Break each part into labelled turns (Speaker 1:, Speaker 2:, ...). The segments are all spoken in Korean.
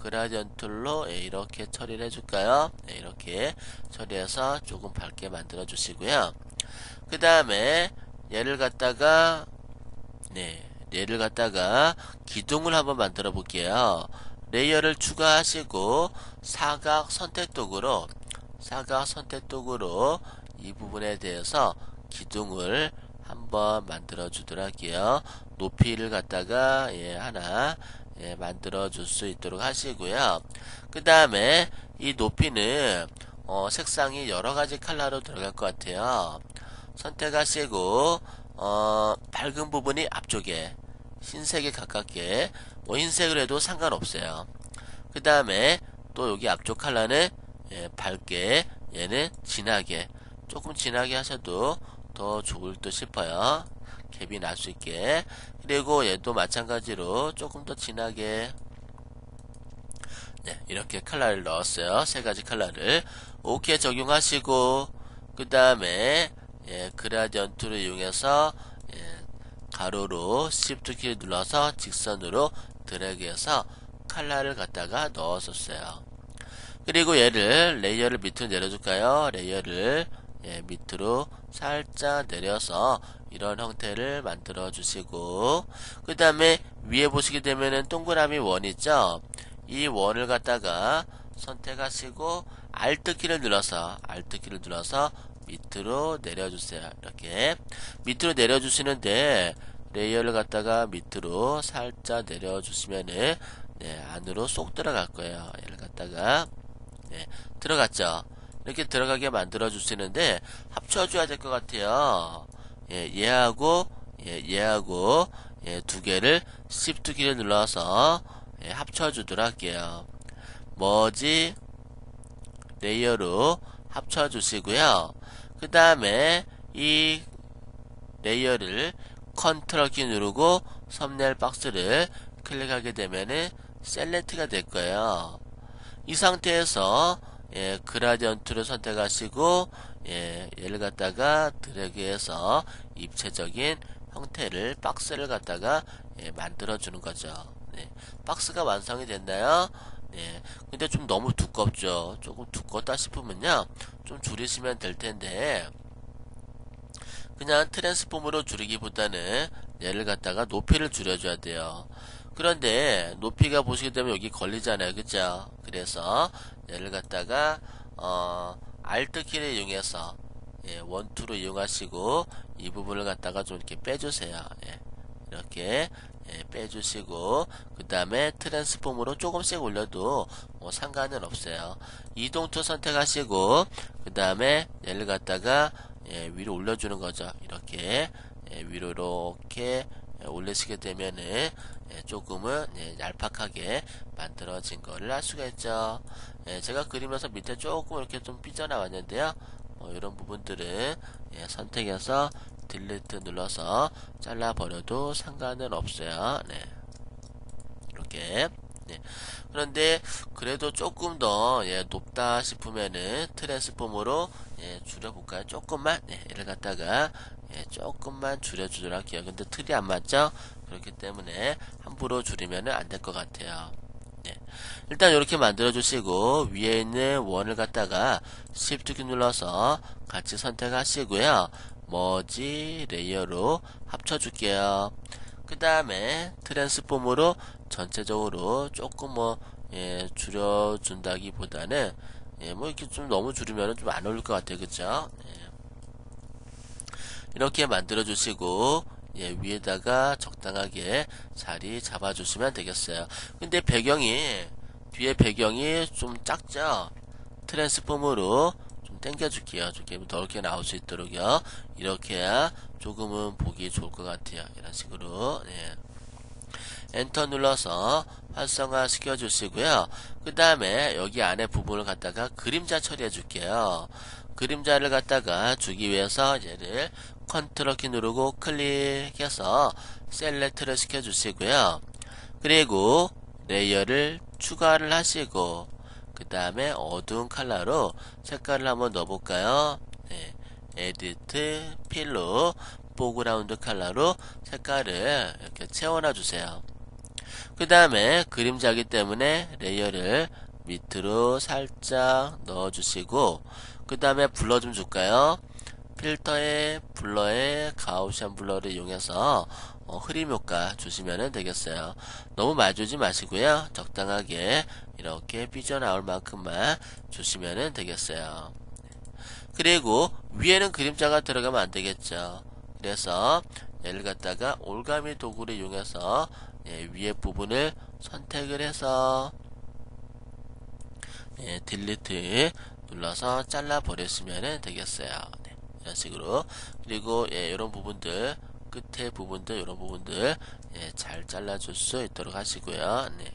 Speaker 1: 그라디언 툴로 예, 이렇게 처리를 해줄까요? 네, 이렇게 처리해서 조금 밝게 만들어 주시고요. 그 다음에 얘를 갖다가 네 얘를 갖다가 기둥을 한번 만들어 볼게요. 레이어를 추가하시고 사각 선택도구로 사각 선택도구로 이 부분에 대해서 기둥을 한번 만들어 주도록 할게요. 높이를 갖다가 예, 하나 예, 만들어 줄 수 있도록 하시고요. 그 다음에 이 높이는 어, 색상이 여러 가지 컬러로 들어갈 것 같아요. 선택하시고 어, 밝은 부분이 앞쪽에 흰색에 가깝게 뭐 흰색으로 해도 상관없어요. 그 다음에 또 여기 앞쪽 컬러는 예, 밝게 얘는 진하게 조금 진하게 하셔도 더 좋을 듯 싶어요. 갭이 날 수 있게 그리고 얘도 마찬가지로 조금 더 진하게 네, 이렇게 컬러를 넣었어요. 세 가지 컬러를 오케이 적용하시고 그 다음에 예, 그라디언트를 이용해서 예, 가로로 Shift 키를 눌러서 직선으로 드래그해서 컬러를 갖다가 넣었었어요. 그리고 얘를 레이어를 밑으로 내려줄까요? 레이어를 예, 밑으로 살짝 내려서 이런 형태를 만들어 주시고 그 다음에 위에 보시게 되면은 동그라미 원 있죠? 이 원을 갖다가 선택하시고 Alt 키를 눌러서 Alt 키를 눌러서 밑으로 내려주세요. 이렇게 밑으로 내려주시는데 레이어를 갖다가 밑으로 살짝 내려주시면은 네, 안으로 쏙 들어갈 거예요. 얘를 갖다가 네, 들어갔죠. 이렇게 들어가게 만들어 주시는데 합쳐줘야 될 것 같아요. 예, 얘하고 예, 얘하고 예, 두 개를 Shift 키를 눌러서 예, 합쳐주도록 할게요. 머지 레이어로 합쳐주시고요. 그 다음에 이 레이어를 컨트롤 키 누르고 썸네일 박스를 클릭하게 되면은 셀렉트가 될 거예요. 이 상태에서 예, 그라디언트를 선택하시고 예, 얘를 갖다가 드래그해서 입체적인 형태를 박스를 갖다가 예, 만들어 주는 거죠. 네, 박스가 완성이 됐나요? 네, 근데 좀 너무 두껍죠. 조금 두껍다 싶으면요, 좀 줄이시면 될 텐데 그냥 트랜스폼으로 줄이기보다는 얘를 갖다가 높이를 줄여줘야 돼요. 그런데 높이가 보시게 되면 여기 걸리잖아요. 그죠? 그래서 얘를 갖다가 어, Alt 키를 이용해서 예, 원투로 이용하시고 이 부분을 갖다가 좀 이렇게 빼주세요. 예, 이렇게 예, 빼주시고 그 다음에 트랜스폼으로 조금씩 올려도 뭐 상관은 없어요. 이동투 선택하시고 그 다음에 얘를 갖다가 예, 위로 올려주는 거죠. 이렇게 예, 위로 이렇게 예, 올리시게 되면은 예, 조금은 예, 얄팍하게 만들어진 거를 알 수가 있죠. 예, 제가 그리면서 밑에 조금 이렇게 좀 삐져나왔는데요. 뭐 이런 부분들은 예, 선택해서 딜리트 눌러서 잘라버려도 상관은 없어요. 네. 이렇게 네. 그런데 그래도 조금 더 예, 높다 싶으면은 트랜스폼으로 예, 줄여볼까요? 조금만 예, 얘를 갖다가 예, 조금만 줄여주도록 할게요. 근데 틀이 안 맞죠? 그렇기 때문에 함부로 줄이면 안될 것 같아요. 네. 일단 이렇게 만들어 주시고 위에 있는 원을 갖다가 Shift 키 눌러서 같이 선택하시고요. 머지 레이어로 합쳐 줄게요. 그 다음에 트랜스폼으로 전체적으로 조금 뭐 예, 줄여준다기보다는 예, 뭐 이렇게 좀 너무 줄이면 좀 안 어울릴 것 같아요. 그죠? 예. 이렇게 만들어 주시고 예, 위에다가 적당하게 자리 잡아 주시면 되겠어요. 근데 배경이 뒤에 배경이 좀 작죠? 트랜스폼으로 좀 당겨 줄게요. 조금 넓게 나올 수 있도록요. 이렇게 조금은 보기 좋을 것 같아요. 이런 식으로 예. 엔터 눌러서 활성화 시켜 주시고요. 그 다음에 여기 안에 부분을 갖다가 그림자 처리해 줄게요. 그림자를 갖다가 주기 위해서 얘를 컨트롤 키 누르고 클릭해서 셀렉트를 시켜 주시고요. 그리고 레이어를 추가를 하시고 그 다음에 어두운 컬러로 색깔을 한번 넣어볼까요? 네. 에디트 필로 포그라운드 컬러로 색깔을 이렇게 채워놔 주세요. 그 다음에 그림자기 때문에 레이어를 밑으로 살짝 넣어주시고 그 다음에 블러 좀 줄까요? 필터에 블러에 가우시안 블러를 이용해서 어, 흐림 효과 주시면 되겠어요. 너무 많이 주지 마시고요. 적당하게 이렇게 삐져나올 만큼만 주시면 되겠어요. 그리고 위에는 그림자가 들어가면 안 되겠죠. 그래서 얘를 갖다가 올가미 도구를 이용해서 예, 위에 부분을 선택을 해서 예, 딜리트 눌러서 잘라 버렸으면 되겠어요. 네, 이런 식으로 그리고 예, 이런 부분들 끝에 부분들 이런 부분들 예, 잘 잘라줄 수 있도록 하시고요. 네.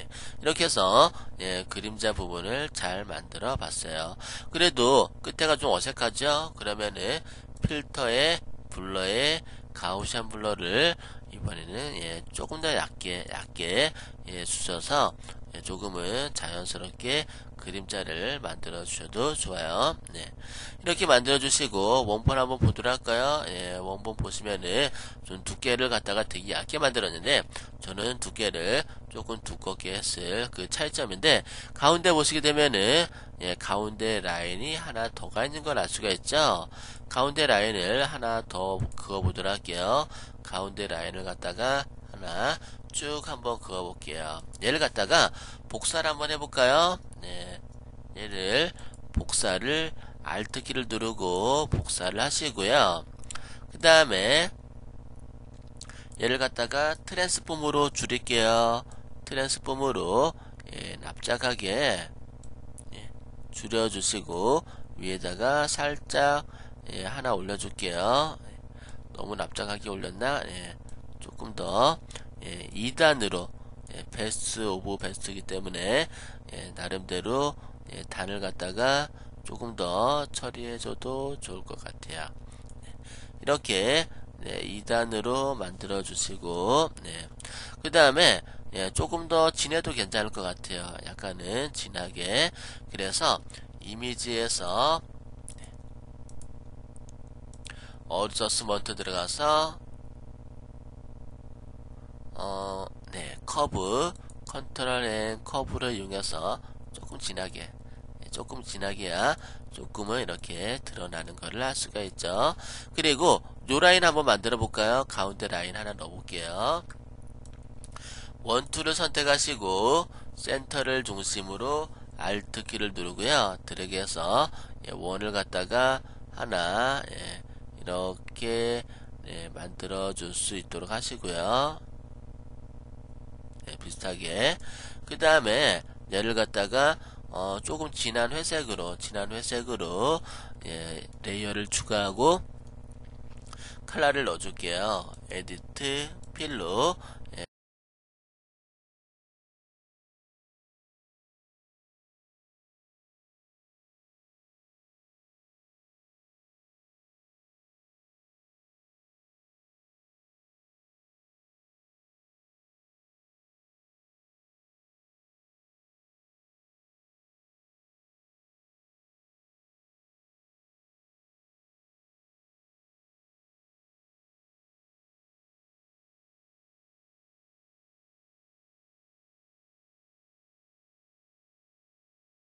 Speaker 1: 예, 이렇게 해서 예, 그림자 부분을 잘 만들어 봤어요. 그래도 끝에가 좀 어색하죠? 그러면은 필터에 블러에 가우시안 블러를 이번에는 예, 조금 더 얇게 얇게 예, 주셔서 예, 조금은 자연스럽게 그림자를 만들어 주셔도 좋아요. 네. 이렇게 만들어 주시고 원본 한번 보도록 할까요? 예, 원본 보시면은 좀 두께를 갖다가 되게 얇게 만들었는데 저는 두께를 조금 두껍게 했을 그 차이점인데 가운데 보시게 되면은 예, 가운데 라인이 하나 더 가 있는 걸 알 수가 있죠. 가운데 라인을 하나 더 그어 보도록 할게요. 가운데 라인을 갖다가 하나 쭉 한번 그어 볼게요. 얘를 갖다가 복사를 한번 해볼까요? 네. 얘를 복사를 Alt 키를 누르고 복사를 하시고요. 그 다음에 얘를 갖다가 트랜스폼으로 줄일게요. 트랜스폼으로 예, 납작하게 예, 줄여주시고 위에다가 살짝 예, 하나 올려줄게요. 너무 납작하게 올렸나? 예, 조금 더 예, 2단으로 예, 베스트 오브 베스트이기 때문에 예, 나름대로 예, 단을 갖다가 조금 더 처리해줘도 좋을 것 같아요. 네, 이렇게 네, 2단으로 만들어 주시고 네. 그 다음에 예, 조금 더 진해도 괜찮을 것 같아요. 약간은 진하게 그래서 이미지에서 네. 어저스먼트 들어가서 어, 네, 커브 컨트롤 앤 커브를 이용해서 조금 진하게 네, 조금 진하게야 조금은 이렇게 드러나는 것을 할 수가 있죠. 그리고 요 라인 한번 만들어 볼까요? 가운데 라인 하나 넣어 볼게요. 원투를 선택하시고 센터를 중심으로 Alt 키를 누르고요. 드래그해서 예, 원을 갖다가 하나 예, 이렇게 예, 만들어 줄 수 있도록 하시고요. 예, 비슷하게 그 다음에 얘를 갖다가 어, 조금 진한 회색으로 진한 회색으로 예, 레이어를 추가하고 컬러를 넣어줄게요. 에디트 필로